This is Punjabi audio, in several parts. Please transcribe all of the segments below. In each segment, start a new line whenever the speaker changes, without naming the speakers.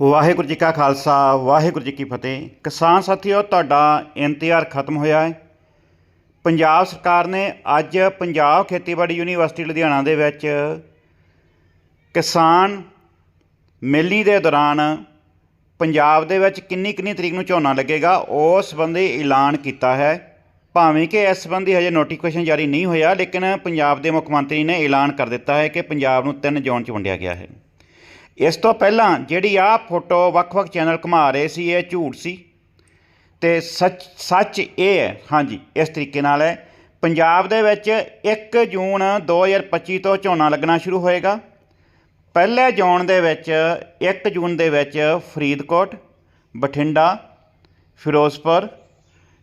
ਵਾਹਿਗੁਰੂ ਜੀ ਕਾ ਖਾਲਸਾ, ਵਾਹਿਗੁਰੂ ਜੀ ਕੀ ਫਤਿਹ। ਕਿਸਾਨ ਸਾਥੀਓ, ਤੁਹਾਡਾ ਇੰਤਜ਼ਾਰ ਖਤਮ ਹੋਇਆ ਹੈ। ਪੰਜਾਬ ਸਰਕਾਰ ਨੇ ਅੱਜ ਪੰਜਾਬ ਖੇਤੀਬਾੜੀ ਯੂਨੀਵਰਸਿਟੀ ਲੁਧਿਆਣਾ ਦੇ ਵਿੱਚ ਕਿਸਾਨ ਮੇਲੀ ਦੇ ਦੌਰਾਨ ਪੰਜਾਬ ਦੇ ਵਿੱਚ ਕਿੰਨੀ ਕਿੰਨੀ ਤਰੀਕ ਨੂੰ ਝੋਨਾ ਲੱਗੇਗਾ ਉਸ ਸੰਬੰਧੀ ਐਲਾਨ ਕੀਤਾ ਹੈ। ਭਾਵੇਂ ਕਿ ਇਸ ਸੰਬੰਧੀ ਹਜੇ ਨੋਟੀਫਿਕੇਸ਼ਨ ਜਾਰੀ ਨਹੀਂ ਹੋਇਆ, ਲੇਕਿਨ ਪੰਜਾਬ ਦੇ ਮੁੱਖ ਮੰਤਰੀ ਨੇ ਐਲਾਨ ਕਰ ਦਿੱਤਾ ਹੈ ਕਿ ਪੰਜਾਬ ਨੂੰ ਤਿੰਨ ਜ਼ੋਨ 'ਚ ਵੰਡਿਆ ਗਿਆ ਹੈ। ਇਸ ਤੋਂ ਪਹਿਲਾਂ ਜਿਹੜੀ ਆ ਫੋਟੋ ਵੱਖ-ਵੱਖ ਚੈਨਲ ਘੁਮਾ ਰਹੇ ਸੀ, ਇਹ ਝੂਠ ਸੀ। ਤੇ ਸੱਚ ਸੱਚ ਇਹ ਹੈ, ਹਾਂਜੀ, ਇਸ ਤਰੀਕੇ ਨਾਲ ਹੈ। ਪੰਜਾਬ ਦੇ ਵਿੱਚ 1 ਜੂਨ 2025 ਤੋਂ ਝੋਨਾ ਲੱਗਣਾ ਸ਼ੁਰੂ ਹੋਏਗਾ। ਪਹਿਲੇ ਜ਼ੋਨ ਦੇ ਵਿੱਚ 1 ਜੂਨ ਦੇ ਵਿੱਚ ਫਰੀਦਕੋਟ, ਬਠਿੰਡਾ, ਫਿਰੋਜ਼ਪੁਰ,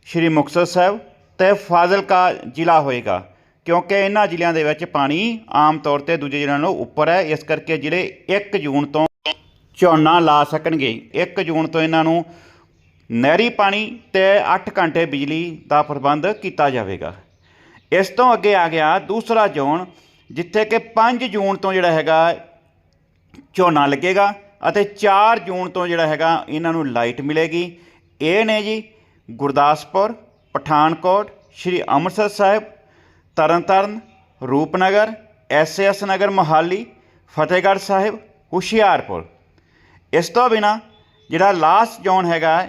ਸ਼੍ਰੀ ਮੁਕਤਸਰ ਸਾਹਿਬ ਤੇ ਫਾਜ਼ਿਲਕਾ ਜ਼ਿਲ੍ਹਾ ਹੋਏਗਾ। ਕਿਉਂਕਿ ਇਹਨਾਂ ਜ਼ਿਲ੍ਹਿਆਂ ਦੇ ਵਿੱਚ ਪਾਣੀ ਆਮ ਤੌਰ ਤੇ ਦੂਜੇ ਜ਼ਿਲ੍ਹਿਆਂ ਨਾਲੋਂ ਉੱਪਰ ਹੈ, ਇਸ ਕਰਕੇ ਜਿਹੜੇ 1 ਜੂਨ ਤੋਂ ਝੋਨਾ ਲਾ ਸਕਣਗੇ। 1 ਜੂਨ ਤੋਂ ਇਹਨਾਂ ਨੂੰ ਨਹਿਰੀ ਪਾਣੀ ਤੇ 8 ਘੰਟੇ ਬਿਜਲੀ ਦਾ ਪ੍ਰਬੰਧ ਕੀਤਾ ਜਾਵੇਗਾ। ਇਸ ਤੋਂ ਅੱਗੇ ਆ ਗਿਆ ਦੂਸਰਾ ਜ਼ੋਨ, ਜਿੱਥੇ ਕਿ 5 ਜੂਨ ਤੋਂ ਜਿਹੜਾ ਹੈਗਾ ਝੋਨਾ ਲੱਗੇਗਾ ਅਤੇ 4 ਜੂਨ ਤੋਂ ਜਿਹੜਾ ਹੈਗਾ ਇਹਨਾਂ ਨੂੰ ਲਾਈਟ ਮਿਲੇਗੀ। ਇਹ ਨੇ ਜੀ ਗੁਰਦਾਸਪੁਰ, ਪਠਾਨਕੋਟ, ਸ਼੍ਰੀ ਅੰਮ੍ਰਿਤਸਰ ਸਾਹਿਬ ਤਰਨਤਾਰਨ, ਰੂਪਨਗਰ ਐਸਐਸ ਨਗਰ ਮੋਹਾਲੀ, ਫਤਿਹਗੜ੍ਹ ਸਾਹਿਬ, ਹੁਸ਼ਿਆਰਪੁਰ। ਇਸ ਤੋਂ ਬਿਨਾ ਜਿਹੜਾ ਲਾਸਟ ਜ਼ੋਨ ਹੈਗਾ,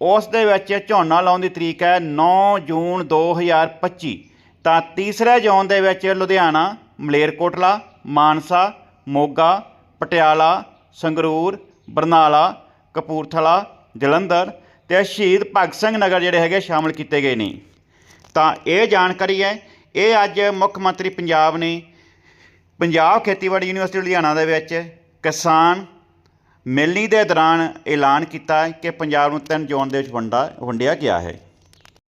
ਉਸ ਦੇ ਵਿੱਚ ਝੋਨਾ ਲਾਉਣ ਦੀ ਤਰੀਕ ਹੈ 9 ਜੂਨ 2025 ਤਾਂ ਤੀਸਰੇ ਜ਼ੋਨ ਦੇ ਵਿੱਚ ਲੁਧਿਆਣਾ, ਮਲੇਰਕੋਟਲਾ, ਮਾਨਸਾ, ਮੋਗਾ, ਪਟਿਆਲਾ, ਸੰਗਰੂਰ, ਬਰਨਾਲਾ, ਕਪੂਰਥਲਾ, ਜਲੰਧਰ ਤੇ ਸ਼ਹੀਦ ਭਗਤ ਸਿੰਘ ਨਗਰ ਜਿਹੜੇ ਹੈਗੇ ਸ਼ਾਮਲ ਕੀਤੇ ਗਏ ਨੇ। ਤਾਂ ਇਹ ਜਾਣਕਾਰੀ ਹੈ ਇਹ ਅੱਜ ਮੁੱਖ ਮੰਤਰੀ ਪੰਜਾਬ ਨੇ ਪੰਜਾਬ ਖੇਤੀਬਾੜੀ ਯੂਨੀਵਰਸਿਟੀ ਲੁਧਿਆਣਾ ਦੇ ਵਿੱਚ ਕਿਸਾਨ ਮੇਲੀ ਦੇ ਦੌਰਾਨ ਐਲਾਨ ਕੀਤਾ ਕਿ ਪੰਜਾਬ ਨੂੰ ਤਿੰਨ ਜ਼ੋਨ ਦੇ ਵਿੱਚ ਵੰਡਾ ਵੰਡਿਆ ਗਿਆ ਹੈ।